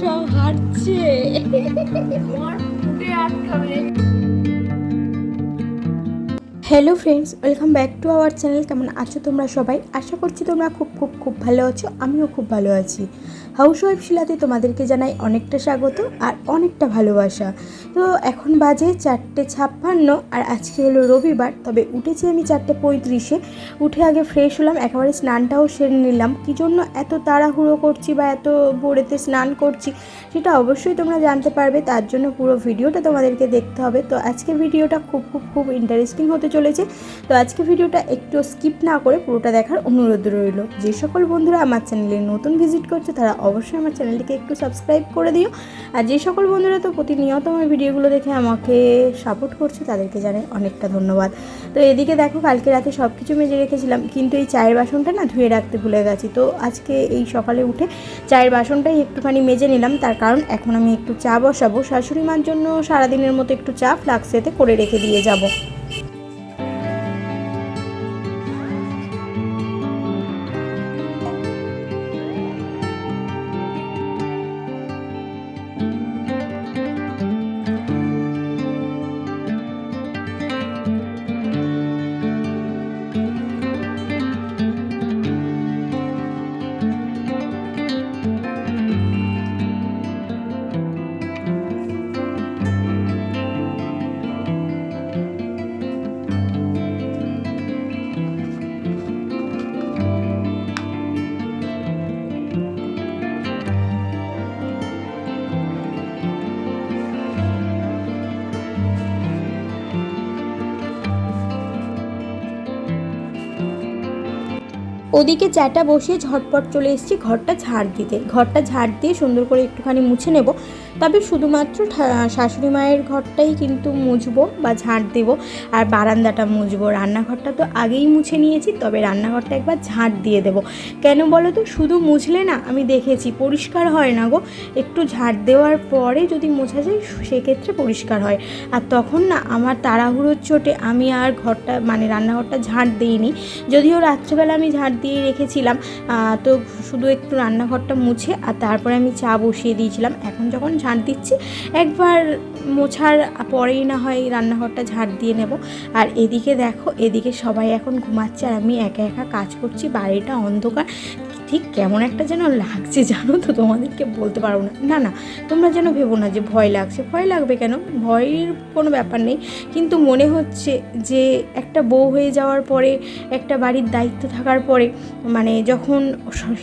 সব hello friends welcome back to our channel কেমন আছো তোমরা সবাই? আশা করছি তোমরা খুব খুব খুব ভালো আছো। আমিও খুব ভালো আছি। হাউস ওয়াইফ শিলাতে তোমাদেরকে জানাই অনেকটা স্বাগত আর অনেকটা ভালোবাসা। তো এখন বাজে চারটে ছাপ্পান্ন আর আজকে হলো রবিবার, তবে উঠেছি আমি চারটে পঁয়ত্রিশে। উঠে আগে ফ্রেশ হলাম, একেবারে স্নানটাও সেরে নিলাম। কী জন্য এত তাড়াহুড়ো করছি বা এত ভোরেতে স্নান করছি সেটা অবশ্যই তোমরা জানতে পারবে, তার জন্য পুরো ভিডিওটা তোমাদেরকে দেখতে হবে। তো আজকে ভিডিওটা খুব খুব খুব ইন্টারেস্টিং হতে চলেছে। তো আজকে ভিডিওটা একটু স্কিপ না করে পুরোটা দেখার অনুরোধ রইল। যে সকল বন্ধুরা আমার চ্যানেলে নতুন ভিজিট করছে, তারা অবশ্যই আমার চ্যানেলটিকে একটু সাবস্ক্রাইব করে দিও। আর যে সকল বন্ধুরা তো প্রতিনিয়ত আমার ভিডিওগুলো দেখে আমাকে সাপোর্ট করছে, তাদেরকে জানাই অনেকটা ধন্যবাদ। তো এদিকে দেখো, কালকে রাতে সব কিছু মেজে রেখেছিলাম, কিন্তু এই চায়ের বাসনটা না ধুয়ে রাখতে ভুলে গেছি। তো আজকে এই সকালে উঠে চায়ের বাসনটাই একটুখানি মেজে নিলাম। তার কারণ এখন আমি একটু চা বসাবো। শাশুড়ি মার জন্য সারাদিনের মতো একটু চা ফ্লাক্সেতে করে রেখে দিয়ে যাব। ওদিকে চ্যাটা বসিয়ে ঝটপট চলে এসেছি, ঘরটা ঝাড় দিতে। ঘরটা ঝাড় দিয়ে সুন্দর করে একটুখানি মুছে নেব। তবে শুধুমাত্র শাশুড়ি মায়ের ঘরটাই কিন্তু মুছবো বা ঝাঁট দেবো। আর বারান্দাটা মুছবো। রান্নাঘরটা তো আগেই মুছে নিয়েছি, তবে রান্নাঘরটা একবার ঝাঁট দিয়ে দেবো। কেন বলো তো? শুধু মুছলে না, আমি দেখেছি পরিষ্কার হয় না গো। একটু ঝাঁট দেওয়ার পরে যদি মোছা যায়, সেক্ষেত্রে পরিষ্কার হয়। আর তখন না, আমার তাড়াহুড়োর চোটে আমি আর ঘরটা মানে রান্নাঘরটা ঝাড় দিইনি। যদিও রাত্রেবেলা আমি ঝাঁট দিয়ে রেখেছিলাম তো শুধু একটু রান্নাঘরটা মুছে, আর তারপরে আমি চা বসিয়ে দিয়েছিলাম। এখন যখন ঝাড় দিচ্ছি। একবার মোছার পরেই না হয় রান্নাঘরটা ঝাঁট দিয়ে নেব। আর এদিকে দেখো, এদিকে সবাই এখন ঘুমাচ্ছে আর আমি একা একা কাজ করছি। বাড়িটা অন্ধকার। ঠিক কেমন একটা যেন লাগছে জানো তো? তোমাদেরকে বলতে পারব না। না না, তোমরা যেন ভেবো না যে ভয় লাগছে। ভয় লাগবে কেন? ভয়ের কোনো ব্যাপার নেই। কিন্তু মনে হচ্ছে যে একটা বউ হয়ে যাওয়ার পরে, একটা বাড়ির দায়িত্ব থাকার পরে মানে যখন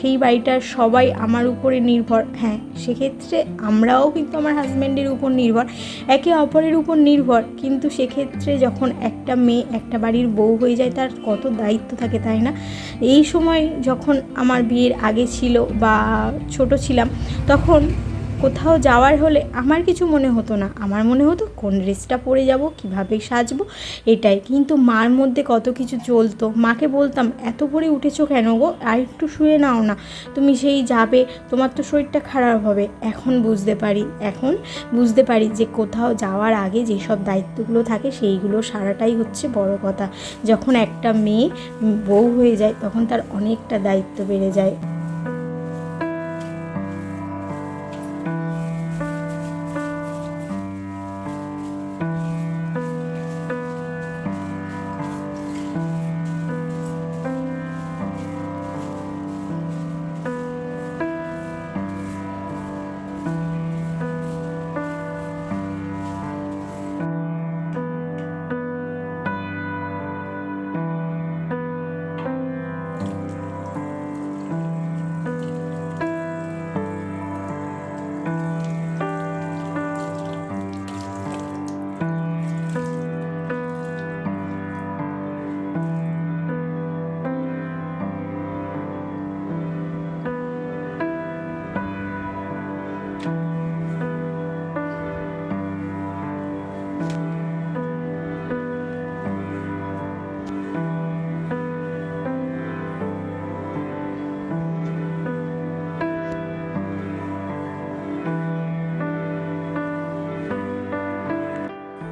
সেই বাড়িটার সবাই আমার উপরে নির্ভর হ্যাঁ সেক্ষেত্রে আমরাও কিন্তু আমার হাজব্যান্ডের উপর নির্ভর, একে অপরের উপর নির্ভর। কিন্তু সেক্ষেত্রে যখন একটা মেয়ে, একটা বাড়ির বউ হয়ে যায়, তার কত দায়িত্ব থাকে, তাই না? এই সময় যখন আমার বিয়ের আগে ছিল বা ছোট ছিলাম তখন কোথাও যাওয়ার হলে আমার কিছু মনে হতো না। আমার মনে হতো, কোন ড্রেসটা পরে যাব, কীভাবে সাজবো, এটাই। কিন্তু মার মধ্যে কত কিছু চলতো। মাকে বলতাম, এত পরে উঠেছো কেন গো? আর একটু শুয়ে নাও না। তুমি সেই যাবে, তোমার তো শরীরটা খারাপ হবে। এখন বুঝতে পারি, এখন বুঝতে পারি যে কোথাও যাওয়ার আগে যেসব দায়িত্বগুলো থাকে, সেইগুলো সারাটাই হচ্ছে বড় কথা। যখন একটা মেয়ে বউ হয়ে যায়, তখন তার অনেকটা দায়িত্ব বেড়ে যায়।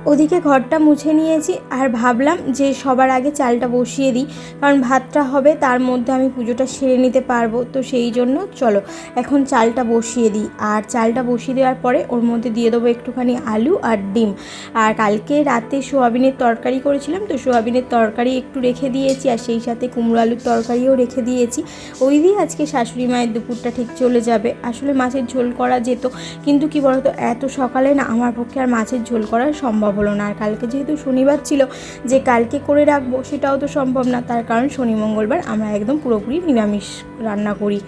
ওদিকে ঘরটা মুছে নিয়েছি আর ভাবলাম যে সবার আগে চালটা বসিয়ে দিই, কারণ ভাতটা হবে তার মধ্যে আমি পুজোটা সেরে নিতে পারব। তো সেই জন্য চলো এখন চালটা বসিয়ে দিই। আর চালটা বসিয়ে দেওয়ার পরে ওর মধ্যে দিয়ে দেবো একটুখানি আলু আর ডিম। আর কালকে রাতে সোয়াবিনের তরকারি করেছিলাম, তো সোয়াবিনের তরকারি একটু রেখে দিয়েছি আর সেই সাথে কুমড়ো আলুর তরকারিও রেখে দিয়েছি। ওই দিয়ে আজকে শাশুড়ি মায়ের দুপুরটা ঠিক চলে যাবে। আসলে মাছের ঝোল করা যেত, কিন্তু কি বলতো, এত সকালে না আমার পক্ষে আর মাছের ঝোল করা সম্ভব হলো না। আর কালকে যেহেতু শনিবার ছিল, যে কালকে করে রাখব সেটাও তো সম্ভব না। তার কারণ শনি মঙ্গলবার আমরা একদম পুরোপুরি নিরামিষ রান্না করি।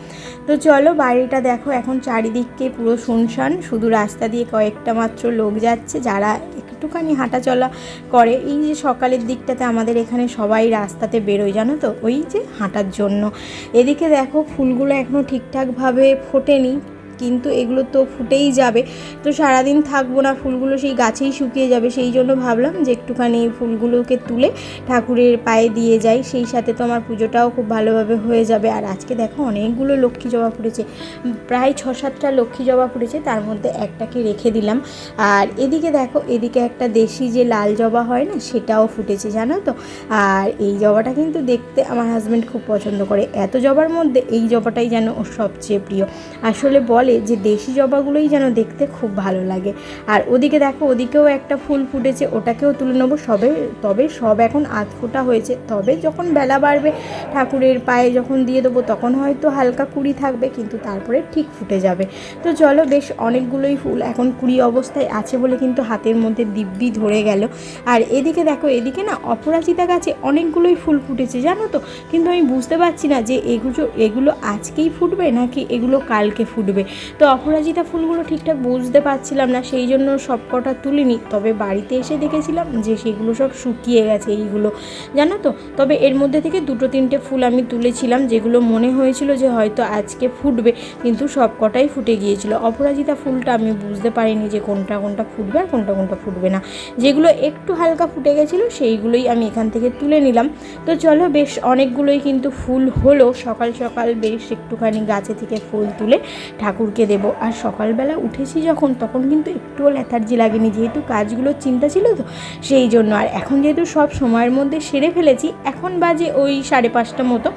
তো চলো বাড়িটা দেখো, এখন চারিদিককে পুরো শুনশান। শুধু রাস্তা দিয়ে কয়েকটা মাত্র লোক যাচ্ছে, যারা একটুখানি হাঁটাচলা করে। এই যে সকালের দিকটাতে আমাদের এখানে সবাই রাস্তাতে বেরোয়, জানো তো? ওই যে হাঁটার জন্য। এদিকে দেখো ফুলগুলো এখনও ঠিকঠাকভাবে ফোটেনি। কিন্তু এগুলো তো ফুটেই যাবে। তো সারাদিন থাকব না, ফুলগুলো সেই গাছেই শুকিয়ে যাবে। সেই জন্য ভাবলাম যে একটুখানি ফুলগুলোকে তুলে ঠাকুরের পায়ে দিয়ে যাই। সেই সাথে তো আমার পুজোটাও খুব ভালোভাবে হয়ে যাবে। আর আজকে দেখো অনেকগুলো লক্ষ্মী জবা ফুটেছে। প্রায় ছ সাতটা লক্ষ্মী জবা ফুটেছে, তার মধ্যে একটাকে রেখে দিলাম। আর এদিকে দেখো, এদিকে একটা দেশি যে লাল জবা হয় না, সেটাও ফুটেছে, জানো তো? আর এই জবাটা কিন্তু দেখতে আমার হাজব্যান্ড খুব পছন্দ করে। এত জবার মধ্যে এই জবাটাই যেন ওর সবচেয়ে প্রিয়। আসলে বলে যে দেশি জবাগুলোই যেন দেখতে খুব ভালো লাগে। আর ওদিকে দেখো, ওদিকেও একটা ফুল ফুটেছে, ওটাকেও তুলে নেব। সবে, তবে সব এখন আধ ফোটা হয়েছে। তবে যখন বেলা বাড়বে, ঠাকুরের পায়ে যখন দিয়ে দেবো, তখন হয়তো হালকা কুড়ি থাকবে, কিন্তু তারপরে ঠিক ফুটে যাবে। তো চলো, বেশ অনেকগুলোই ফুল এখন কুড়ি অবস্থায় আছে বলে কিন্তু হাতের মধ্যে দিব্যি ধরে গেল। আর এদিকে দেখো, এদিকে না অপরাজিতা গাছে অনেকগুলোই ফুল ফুটেছে, জানো তো? কিন্তু আমি বুঝতে পারছি না যে এগুলো এগুলো আজকেই ফুটবে নাকি এগুলো কালকে ফুটবে। তো অপরাজিতা ফুলগুলো ঠিকঠাক বুঝতে পারছিলাম না, সেই জন্য সব কটা তুলিনি। তবে বাড়িতে এসে দেখেছিলাম যে সেগুলো সব শুকিয়ে গেছে এইগুলো, জানো তো? তবে এর মধ্যে থেকে দুটো তিনটে ফুল আমি তুলেছিলাম, যেগুলো মনে হয়েছিল যে হয়তো আজকে ফুটবে, কিন্তু সব কটাই ফুটে গিয়েছিল। অপরাজিতা ফুলটা আমি বুঝতে পারিনি যে কোনটা কোনটা ফুটবে আর কোনটা কোনটা ফুটবে না। যেগুলো একটু হালকা ফুটে গেছিল, সেইগুলোই আমি এখান থেকে তুলে নিলাম। তো চলো বেশ, অনেকগুলোই কিন্তু ফুল হলো। সকাল সকাল বেশ একটুখানি গাছে থেকে ফুল তুলে ঠাকুরকে দেবো। আর সকালবেলা উঠেছি যখন, তখন কিন্তু একটুও ল্যাথার্জি লাগেনি। যেহেতু কাজগুলোর চিন্তা ছিল তো, সেই জন্য। আর এখন যেহেতু সব সময়ের মধ্যে সেরে ফেলেছি, এখন বাজে ওই সাড়ে পাঁচটা মতো।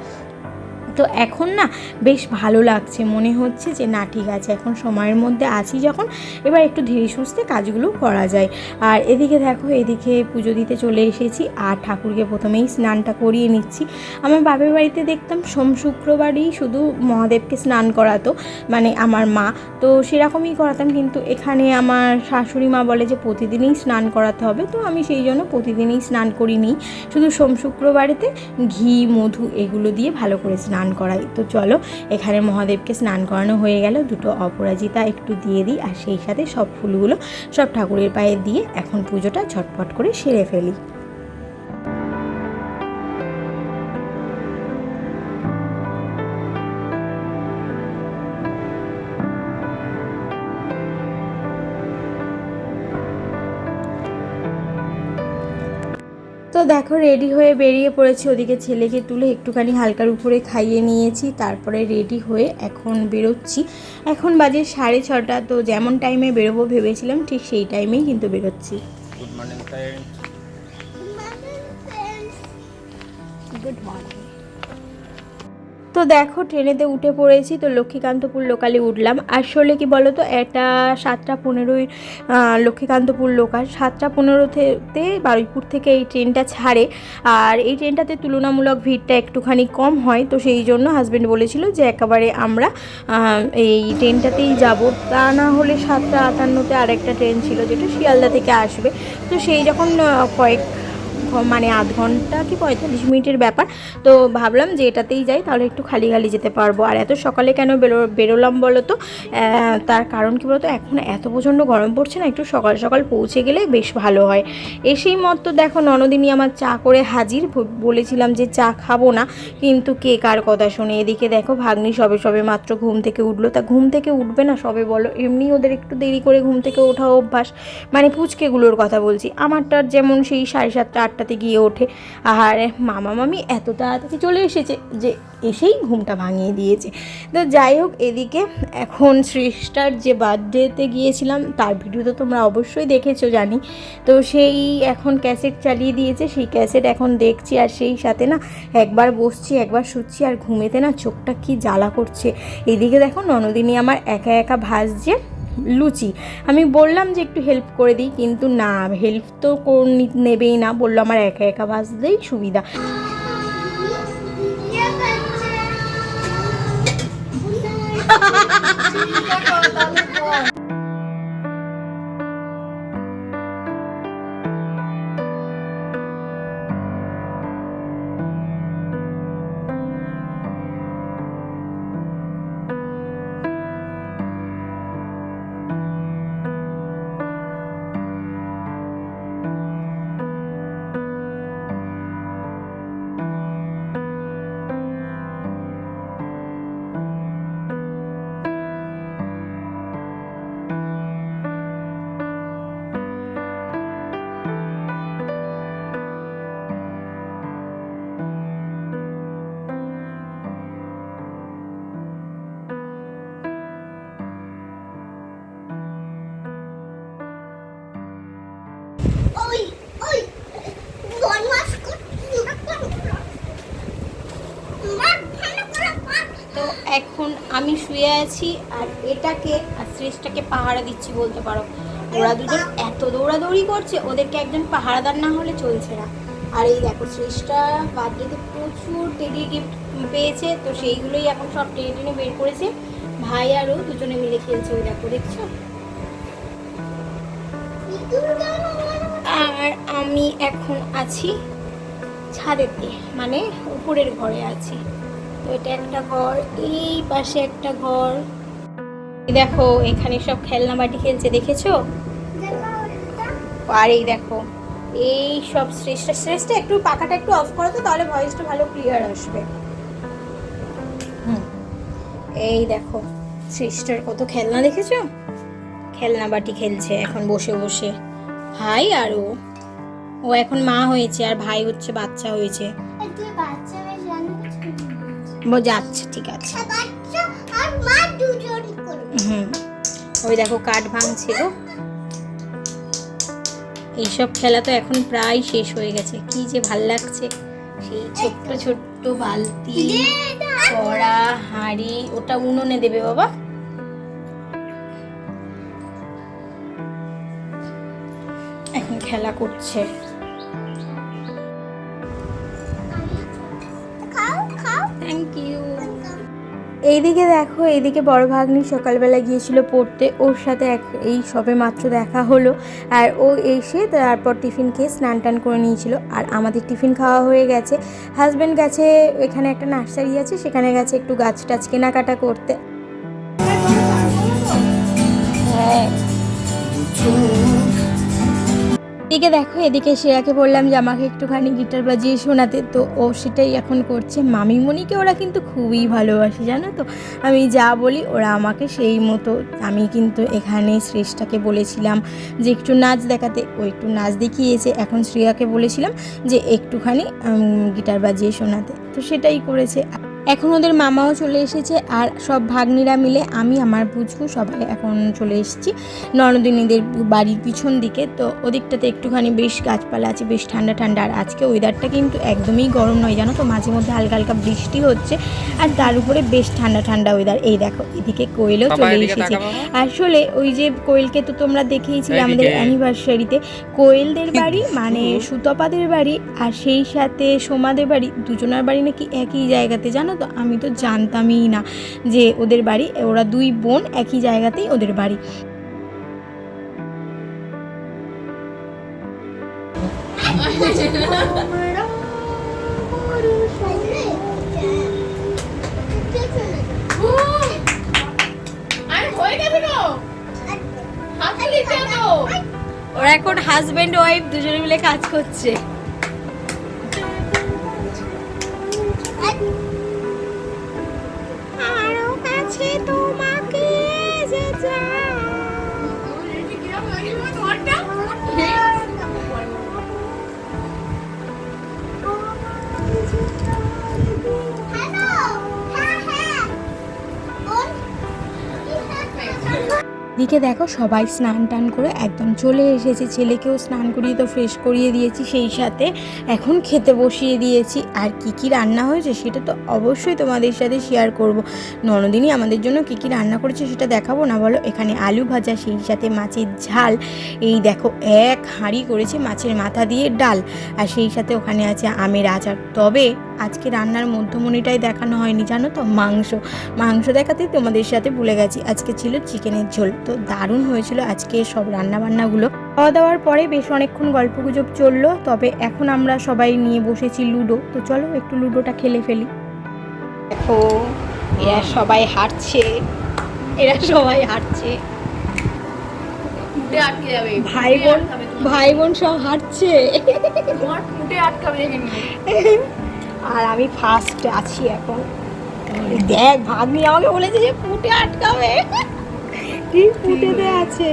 তো এখন না বেশ ভালো লাগছে। মনে হচ্ছে যে না, ঠিক আছে, এখন সময়ের মধ্যে আছি যখন, এবার একটু ধীরে সুস্থে কাজগুলো করা যায়। আর এদিকে দেখো, এদিকে পুজো দিতে চলে এসেছি আর ঠাকুরকে প্রথমেই স্নানটা করিয়ে নিচ্ছি। আমার বাপের বাড়িতে দেখতাম সোম শুক্রবারই শুধু মহাদেবকে স্নান করাতো মানে আমার মা। তো সেরকমই করাতাম, কিন্তু এখানে আমার শাশুড়ি মা বলে যে প্রতিদিনই স্নান করাতে হবে, তো আমি সেই জন্য প্রতিদিনই স্নান করিনি। শুধু সোম শুক্রবারেতে ঘি, মধু এগুলো দিয়ে ভালো করে স্নান করাই। তো চলো, এখানে মহাদেবকে স্নান করানো হয়ে গেল। দুটো অপরাজিতা একটু দিয়ে দিই, আর সেই সাথে সব ফুলগুলো সব ঠাকুরের পায়ে দিয়ে এখন পুজোটা ঝটপট করে সেরে ফেলি। দেখো রেডি হয়ে বেরিয়ে পড়েছি। ওদিকে ছেলেকে তুলে একটুখানি হালকার উপরে খাইয়ে নিয়েছি। তারপরে রেডি হয়ে এখন বেরোচ্ছি। এখন বাজে সাড়ে ছটা তো যেমন টাইমে বেরোবো ভেবেছিলাম ঠিক সেই টাইমেই কিন্তু বেরোচ্ছি। গুড মর্নিং গুড মর্নিং তো দেখো, ট্রেনেতে উঠে পড়েছি, তো লক্ষ্মীকান্তপুর লোকালে উঠলাম। আসলে কি বলো তো এটা সাতটা পনেরোই লক্ষ্মীকান্তপুর লোকাল। সাতটা পনেরোতে বারুইপুর থেকে এই ট্রেনটা ছাড়ে। আর এই ট্রেনটাতে তুলনামূলক ভিড়টা একটুখানি কম হয়, তো সেই জন্য হাজব্যান্ড বলেছিল যে একেবারে আমরা এই ট্রেনটাতেই যাব। তা না হলে সাতটা আটান্নতে আরেকটা ট্রেন ছিল, যেটা শিয়ালদা থেকে আসবে। তো সেই যখন কয়েক মানে আধ ঘণ্টা কি পঁয়তাল্লিশ মিনিটের ব্যাপার। তো ভাবলাম যে এটাতেই যাই, তাহলে একটু খালি খালি যেতে পারব। আর এত সকালে কেন বেরো বেরোলাম বলো তো? তার কারণ কি বলতো? এখন এত প্রচণ্ড গরম পড়ছে না, একটু সকাল সকাল পৌঁছে গেলে বেশ ভালো হয়। এসেই মত তো দেখো ননদিনী আমার চা করে হাজির। বলেছিলাম যে চা খাব না, কিন্তু কে কার কথা শুনে? এদিকে দেখো ভাগ্নি সবে সবে মাত্র ঘুম থেকে উঠল। তা ঘুম থেকে উঠবে না সবে বলো? এমনি ওদের একটু দেরি করে ঘুম থেকে ওঠা অভ্যাস। মানে পুচকেগুলোর কথা বলছি। আমারটার যেমন সেই সাড়ে সাতটা ঘরটাতে গিয়ে ওঠে। আর মামা মামি এত তাড়াতাড়ি চলে এসেছে যে এসেই ঘুমটা ভাঙিয়ে দিয়েছে। তো যাই হোক, এদিকে এখন সৃষ্টার যে বার্থডেতে গিয়েছিলাম, তার ভিডিও তো তোমরা অবশ্যই দেখেছ, জানি। তো সেই এখন ক্যাসেট চালিয়ে দিয়েছে, সেই ক্যাসেট এখন দেখছি আর সেই সাথে না একবার বসছি, একবার শুচ্ছি আর ঘুমেতে না চোখটা কি জ্বালা করছে। এদিকে দেখো, ননদিনী আমার একা একা ভাসছে। লুচি। আমি বললাম যে একটু হেল্প করে দিই কিন্তু না হেল্প তো কোন নেবেই না বলল আমার একা একা ভাসতেই সুবিধা। এখন আমি শুয়ে আছি আর এটাকে আর শ্রেষ্ঠটাকে পাহারা দিচ্ছি বলতে পারো। ওরা দুজন এত দৌড়াদৌড়ি করছে, ওদেরকে একজন পাহারাদার না হলে চলছে না। আর এই দেখো, শ্রেষ্ঠা বার্থডেতে প্রচুর টেডি গিফট পেয়েছে, তো সেইগুলোই এখন সব টেনে টেনে বের করেছে। ভাই আরও দুজনে মিলে খেলছে ওই দেখো, দেখছ? আর আমি এখন আছি ছাদেতে মানে উপরের ঘরে আছি। এটা একটা ঘর, এই পাশে একটা ঘর। দেখো, এখানে সব খেলনা বাটি খেলছে, দেখেছ? আর এই দেখো, এই সব শ্রেষ্ঠ শ্রেষ্ঠ, একটু পাখাটা একটু অফ করো তো, তাহলে ভয়েসটা ভালো ক্লিয়ার আসবে। হুম, এই দেখো, শ্রেষ্ঠর কত খেলনা দেখেছ? খেলনা বাটি খেলছে, এখন বসে বসে। ভাই আর ও ও এখন মা হয়েছে, আর ভাই হচ্ছে, বাচ্চা হয়েছে। বাচ্চা ও যাচ্ছে ঠিক আছে। হুম। ওই দেখো কাঠ ভাঙছে গো। এইসব খেলা তো এখন প্রায় শেষ হয়ে গেছে। কি যে ভালো লাগছে। সেই ছোট্ট ছোট্ট বালতি কড়া হাঁড়ি ওটা উনুনে দেবে বাবা। এখন খেলা করছে। এইদিকে দেখো এইদিকে বড় ভাগ্নি সকালবেলা গিয়েছিল পড়তে। ওর সাথে এক এই সবে মাত্র দেখা হলো। আর ও এসে তারপর টিফিন খেয়ে স্নান টান করে নিয়েছিল। আর আমাদের টিফিন খাওয়া হয়ে গেছে। হাজব্যান্ড গেছে এখানে একটা নার্সারি আছে সেখানে গেছে একটু গাছ টাছ কেনাকাটা করতে। হ্যাঁ। এদিকে দেখো, এদিকে শ্রেয়াকে বললাম যে আমাকে একটুখানি গিটার বাজিয়ে শোনাতে। তো ও সেটাই এখন করছে। মামিমণিকে ওরা কিন্তু খুবই ভালোবাসে, জানো তো? আমি যা বলি, ওরা আমাকে সেই মতো। আমি কিন্তু এখানে শ্রেষ্ঠাকে বলেছিলাম যে একটু নাচ দেখাতে। ও একটু নাচ দেখিয়েছে। এখন শ্রেয়াকে বলেছিলাম যে একটুখানি গিটার বাজিয়ে শোনাতে। তো সেটাই করেছে। এখন ওদের মামাও চলে এসেছে আর সব ভাগ্নিরা মিলে আমি আমার বুঝব সবাই এখন চলে এসেছি ননদিনীদের বাড়ির পিছন দিকে। তো ওদিকটাতে একটুখানি বেশ গাছপালা আছে বেশ ঠান্ডা ঠান্ডা। আর আজকে ওয়েদারটা কিন্তু একদমই গরম নয় জানো তো? মাঝে মধ্যে হালকা হালকা বৃষ্টি হচ্ছে আর তার উপরে বেশ ঠান্ডা ঠান্ডা ওয়েদার এই দেখো এদিকে কোয়েলও চলে এসেছে। আসলে ওই যে কোয়েলকে তো তোমরা দেখেইছিলে আমাদের অ্যানিভার্সারিতে কোয়েলদের বাড়ি মানে সুতপাদের বাড়ি আর সেই সাথে সোমাদের বাড়ি দুজনার বাড়ি নাকি একই জায়গাতে জানো তো আমি তো জানতামই না যে ওদের বাড়ি ওরা দুই বোন একই জায়গাতেই ওদের বাড়ি। ওরা এখন হাজব্যান্ড ওয়াইফ দুজনে মিলে কাজ করছে। দিকে দেখো সবাই স্নান টান করে একদম চলে এসেছে। ছেলেকেও স্নান করিয়ে তো ফ্রেশ করিয়ে দিয়েছি, সেই সাথে এখন খেতে বসিয়ে দিয়েছি। আর কি কি রান্না হয়েছে সেটা তো অবশ্যই তোমাদের সাথে শেয়ার করব। ননদিনী আমাদের জন্য কি কি রান্না করেছে সেটা দেখাবো না বলো? এখানে আলু ভাজা, সেই সাথে মাছের ঝাল। এই দেখো এক হাঁড়ি করেছে মাছের মাথা দিয়ে ডাল। আর সেই সাথে ওখানে আছে আমের আচার। তবে আজকে রান্নার মধ্যমণিটাই দেখানো হয়নি, জানো তো? মাংস। মাংস দেখাতেই তোমাদের সাথে ভুলে গেছি। আজকে ছিল চিকেনের ঝোল। তো দারুণ হয়েছিল আজকে সব রান্না বান্নাগুলো খাওয়া দাওয়ার পরে বেশ অনেকক্ষণ গল্প গুজব চলল তবে এখন আমরা সবাই নিয়ে বসেছি লুডো। তো চলো একটু লুডোটা খেলে ফেলি। দেখো এরা সবাই হাঁটছে। এরা সবাই হাঁটছে। ফুটে আটকে যাবে। ভাই বোন ভাই বোন সব হাঁটছে। আর আমি ফার্স্ট আছি এখন। দেখ ভাগ্নি আমাকে বলেছে যে ফুটে আটকাবে। কি ফুটেতে আছে।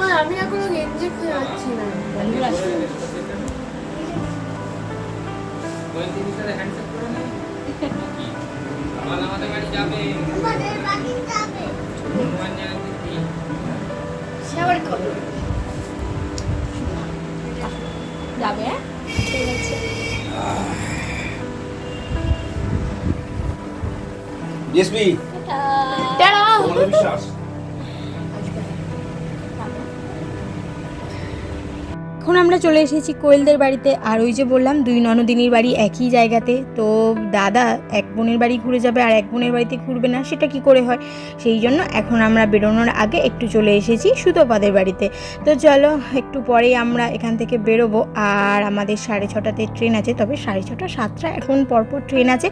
ওই আমি এখনও গেঞ্জি খুঁজে পাচ্ছি না। যাবে ডিএসপি টাটা বিশ্বাস এখন আমরা চলে এসেছি কোয়েলদের বাড়িতে। আর ওই যে বললাম, দুই ননদিনীর বাড়ি একই জায়গাতে। তো দাদা এক বোনের বাড়ি ঘুরে যাবে আর এক বোনের বাড়িতে ঘুরবে না, সেটা কি করে হয়? সেই জন্য এখন আমরা বেরোনোর আগে একটু চলে এসেছি সুতোপাদের বাড়িতে। তো চলো, একটু পরেই আমরা এখান থেকে বেরোবো। আর আমাদের সাড়ে ছটাতে ট্রেন আছে, তবে সাড়ে ছটা, সাতটা এখন পরপর ট্রেন আছে।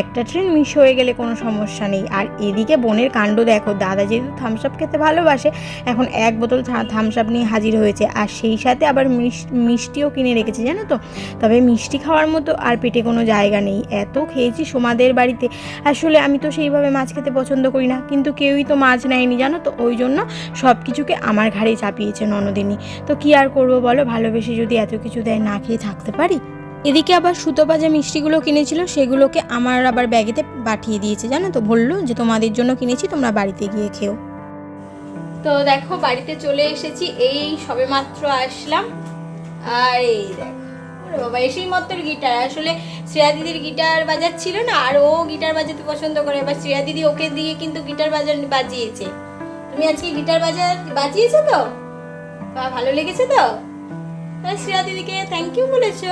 একটা ট্রেন মিস হয়ে গেলে কোনো সমস্যা নেই। আর এদিকে বোনের কাণ্ড দেখো, দাদা যেহেতু থামস আপ খেতে ভালোবাসে, এখন এক বোতল থামস আপ নিয়ে হাজির হয়েছে। আর সেই সাথে আবার মিষ্টিও কিনে রেখেছে, জানো তো? তবে মিষ্টি খাওয়ার মতো আর পেটে কোনো জায়গা নেই। এত খেয়েছি সোমাদের বাড়িতে। আসলে আমি তো সেইভাবে মাছ খেতে পছন্দ করি না, কিন্তু কেউই তো মাছ নেয়নি, জানো তো? ওই জন্য সব কিছুকে আমার ঘাড়ে চাপিয়েছে ননদিনী। তো কি আর করব বলো? ভালোবেসে যদি এত কিছু দেয়, না খেয়ে থাকতে পারি? এদিকে আবার সুতোপা যে মিষ্টিগুলো কিনেছিল, সেগুলোকে আমার আবার ব্যাগেতে পাঠিয়ে দিয়েছে, জানো তো? বলল যে, তোমাদের জন্য কিনেছি, তোমরা বাড়িতে গিয়ে খেও। তো দেখো বাড়িতে চলে এসেছি। এই সবে মাত্র আসলাম। আর এই দেখো বাবা এসেই মাত্র গিটার। আসলে শ্রেয়া দিদির গিটার বাজাচ্ছিল না আর ও গিটার বাজাতে পছন্দ করে। এবার শ্রেয়া দিদি ওকে দিয়ে কিন্তু গিটার বাজার বাজিয়েছে। তুমি আজকে গিটার বাজা বাজিয়েছো তো? বা ভালো লেগেছে তো? শ্রেয়া দিদিকে থ্যাংক ইউ বলেছ।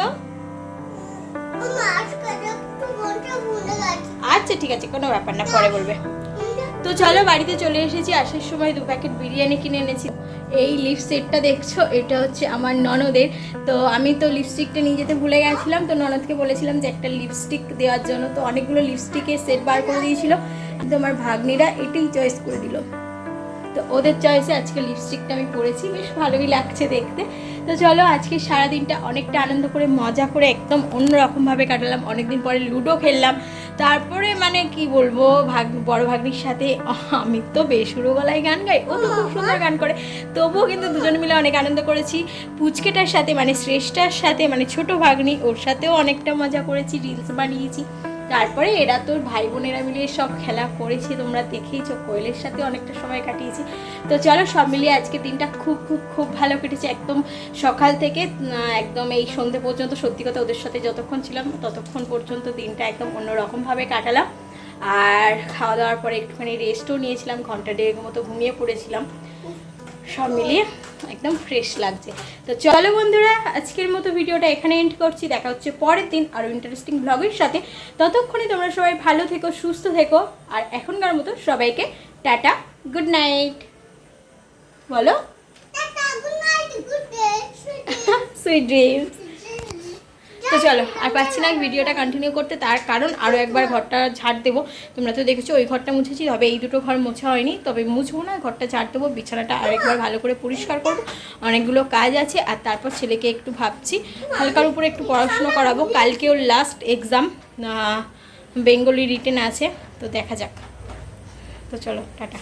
আচ্ছা ঠিক আছে কোনো ব্যাপার না পরে বলবে। তো চলো, বাড়িতে চলে এসেছি। আসার সময় দু প্যাকেট বিরিয়ানি কিনে এনেছি। এই লিপস্টিকটা দেখছ? এটা হচ্ছে আমার ননদের। তো আমি তো লিপস্টিকটা নিয়ে যেতে ভুলে গেছিলাম। তো ননদকে বলেছিলাম যে একটা লিপস্টিক দেওয়ার জন্য। তো অনেকগুলো লিপস্টিকের সেট বার করে দিয়েছিল। কিন্তু আমার ভাগ্নিরা এটাই চয়েস করে দিল। তো ওদের চয়েসে আজকে লিপস্টিকটা আমি পরেছি। বেশ ভালোই লাগছে দেখতে। তো চলো, আজকে সারাদিনটা অনেকটা আনন্দ করে, মজা করে, একদম অন্যরকমভাবে কাটালাম। অনেকদিন পরে লুডো খেললাম। তারপরে মানে কি বলব ভাগ বড় ভাগ্নির সাথে আমি তো বেসুরো গলায় গান গাই ও তো খুব সুন্দর গান করে। তবুও কিন্তু দুজন মিলে অনেক আনন্দ করেছি। পুচকেটার সাথে মানে শ্রেষ্ঠার সাথে মানে ছোট ভাগ্নি ওর সাথেও অনেকটা মজা করেছি রিলস বানিয়েছি। তারপরে এরা তোর ভাই বোনেরা মিলে সব খেলা করেছে, তোমরা দেখেইছো, কোয়েলের সাথে অনেকটা সময় কাটিয়েছি। তো চলো সব মিলিয়ে আজকে দিনটা খুব খুব খুব ভালো কেটেছে। একদম সকাল থেকে একদম এই সন্ধে পর্যন্ত, সত্যি কথা ওদের সাথে যতক্ষণ ছিলাম, ততক্ষণ পর্যন্ত দিনটা একদম অন্যরকমভাবে কাটালাম। আর খাওয়া দাওয়ার পরে একটুখানি রেস্টও নিয়েছিলাম, ঘণ্টা দেড়েক মতো ঘুমিয়ে পড়েছিলাম। সব মিলিয়ে একদম ফ্রেশ লাগছে। তো চলো বন্ধুরা আজকের মতো ভিডিওটা এখানে এন্ড করছি। দেখা হচ্ছে পরের দিন আরও ইন্টারেস্টিং ব্লগের সাথে। ততক্ষণে তোমরা সবাই ভালো থেকো সুস্থ থেকো। আর এখনকার মতো সবাইকে টাটা গুড নাইট বলো? সুইট ড্রিমস তো চলো, আর পাচ্ছি না ভিডিওটা কন্টিনিউ করতে, তার কারণ আরও একবার ঘরটা ঝাড় দেবো। তোমরা তো দেখেছ, ওই ঘরটা মুছেছি, তবে এই দুটো ঘর মোছা হয়নি, তবে মুছবো না, ঘরটা ঝাড় দেবো, বিছানাটা আরেকবার ভালো করে পরিষ্কার করব। অনেকগুলো কাজ আছে, আর তারপর ছেলেকে একটু ভাবছি, হালকার উপরে একটু পড়াশুনো করাবো। কালকে ওর লাস্ট এক্সাম বেঙ্গলি রিটেন আছে, তো দেখা যাক। তো চলো, টাটা।